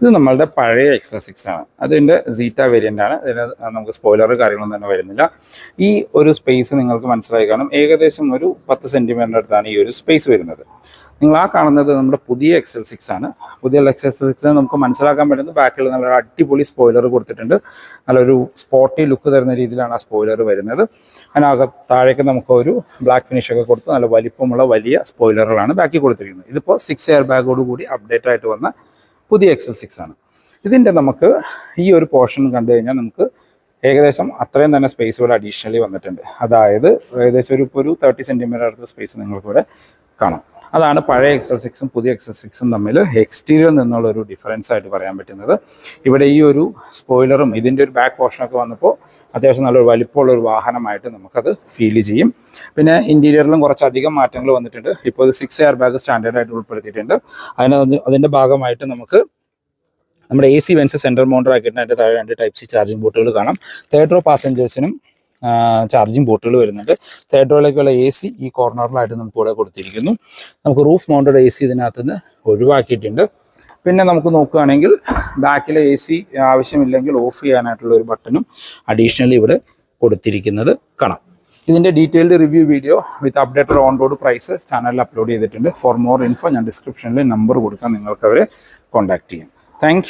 ഇത് നമ്മളുടെ പഴയ എക്സ്ട്രാ സിക്സ് ആണ്. അതിന്റെ സീറ്റ വേരിയന്റ് ആണ്. ഇതിന് നമുക്ക് സ്പോയിലർ കാര്യങ്ങളൊന്നും തന്നെ വരുന്നില്ല. ഈ ഒരു സ്പേസ് നിങ്ങൾക്ക് മനസ്സിലായി കാണും. ഏകദേശം ഒരു പത്ത് സെന്റിമീറ്ററിന്റെ അടുത്താണ് ഈ ഒരു സ്പേസ് വരുന്നത്. നിങ്ങൾ ആ കാണുന്നത് നമ്മുടെ പുതിയ എക്സൽ സിക്സ് ആണ്. പുതിയ എക്സൽ സിക്സ് നമുക്ക് മനസ്സിലാക്കാൻ പറ്റുന്നത് ബാക്കിൽ നല്ലൊരു അടിപൊളി സ്പോയിലർ കൊടുത്തിട്ടുണ്ട്. നല്ലൊരു സ്പോട്ടി ലുക്ക് തരുന്ന രീതിയിലാണ് ആ സ്പോയിലർ വരുന്നത്. അതിനകത്ത് താഴേക്ക് നമുക്ക് ഒരു ബ്ലാക്ക് ഫിനിഷ് ഒക്കെ കൊടുത്ത് നല്ല വലിപ്പമുള്ള വലിയ സ്പോയിലറുകളാണ് ബാക്കി കൊടുത്തിരിക്കുന്നത്. ഇതിപ്പോൾ സിക്സ് എയർ ബാഗോട് കൂടി അപ്ഡേറ്റ് ആയിട്ട് വന്ന പുതിയ എക്സൽ സിക്സ് ആണ്. ഇതിന്റെ നമുക്ക് ഈ ഒരു പോർഷൻ കണ്ടു കഴിഞ്ഞാൽ നമുക്ക് ഏകദേശം അത്രയും തന്നെ സ്പേസ് ഇവിടെ അഡീഷണലി വന്നിട്ടുണ്ട്. അതായത് ഏകദേശം ഒരു ഇപ്പോൾ ഒരു തേർട്ടി സെന്റിമീറ്റർ അടുത്ത സ്പേസ് നിങ്ങൾക്കിവിടെ കാണാം. അതാണ് പഴയ എക്സൽ സിക്സും പുതിയ എക്സൽ സിക്സും തമ്മിൽ എക്സ്റ്റീരിയറിൽ നിന്നുള്ള ഒരു ഡിഫറൻസ് ആയിട്ട് പറയാൻ പറ്റുന്നത്. ഇവിടെ ഈ ഒരു സ്പോയിലറും ഇതിന്റെ ഒരു ബാക്ക് പോർഷനൊക്കെ വന്നപ്പോൾ അത്യാവശ്യം നല്ലൊരു വലിപ്പമുള്ള ഒരു വാഹനമായിട്ട് നമുക്കത് ഫീൽ ചെയ്യും. പിന്നെ ഇന്റീരിയറിലും കുറച്ചധികം മാറ്റങ്ങൾ വന്നിട്ടുണ്ട്. ഇപ്പോൾ ഇത് സിക്സ് എയർ ബാഗ് സ്റ്റാൻഡേർഡായിട്ട് ഉൾപ്പെടുത്തിയിട്ടുണ്ട്. അതിന് അതിന്റെ ഭാഗമായിട്ട് നമുക്ക് നമ്മുടെ എ സി വെൻസ് സെൻട്രൽ മൗണ്ടർ ആക്കിയിട്ട് അതിന്റെ താഴെ രണ്ട് ടൈപ്പ് സി ചാർജിംഗ് ബോട്ടുകൾ കാണാം. തേർഡ് റോ പാസഞ്ചേഴ്സിനും ചാർജിങ് ബോട്ടുകൾ വരുന്നുണ്ട്. തേർഡ് റോയിലേക്കുള്ള എ സി ഈ കോർണറിലായിട്ട് നമുക്ക് ഇവിടെ കൊടുത്തിരിക്കുന്നു. നമുക്ക് റൂഫ് മൗണ്ടഡ് എ സി ഇതിനകത്ത് നിന്ന് ഒഴിവാക്കിയിട്ടുണ്ട്. പിന്നെ നമുക്ക് നോക്കുകയാണെങ്കിൽ ബാക്കിലെ എ സി ആവശ്യമില്ലെങ്കിൽ ഓഫ് ചെയ്യാനായിട്ടുള്ള ഒരു ബട്ടണും അഡീഷണലി ഇവിടെ കൊടുത്തിരിക്കുന്നത് കാണാം. ഇതിന്റെ detailed review video with updated on road price ചാനലിൽ അപ്ലോഡ് ചെയ്തിട്ടുണ്ട്. ഫോർ മോർ ഇൻഫോ ഞാൻ ഡിസ്ക്രിപ്ഷനിൽ നമ്പർ കൊടുക്കാം. നിങ്ങൾക്ക് അവരെ കോൺടാക്ട് ചെയ്യാം. താങ്ക്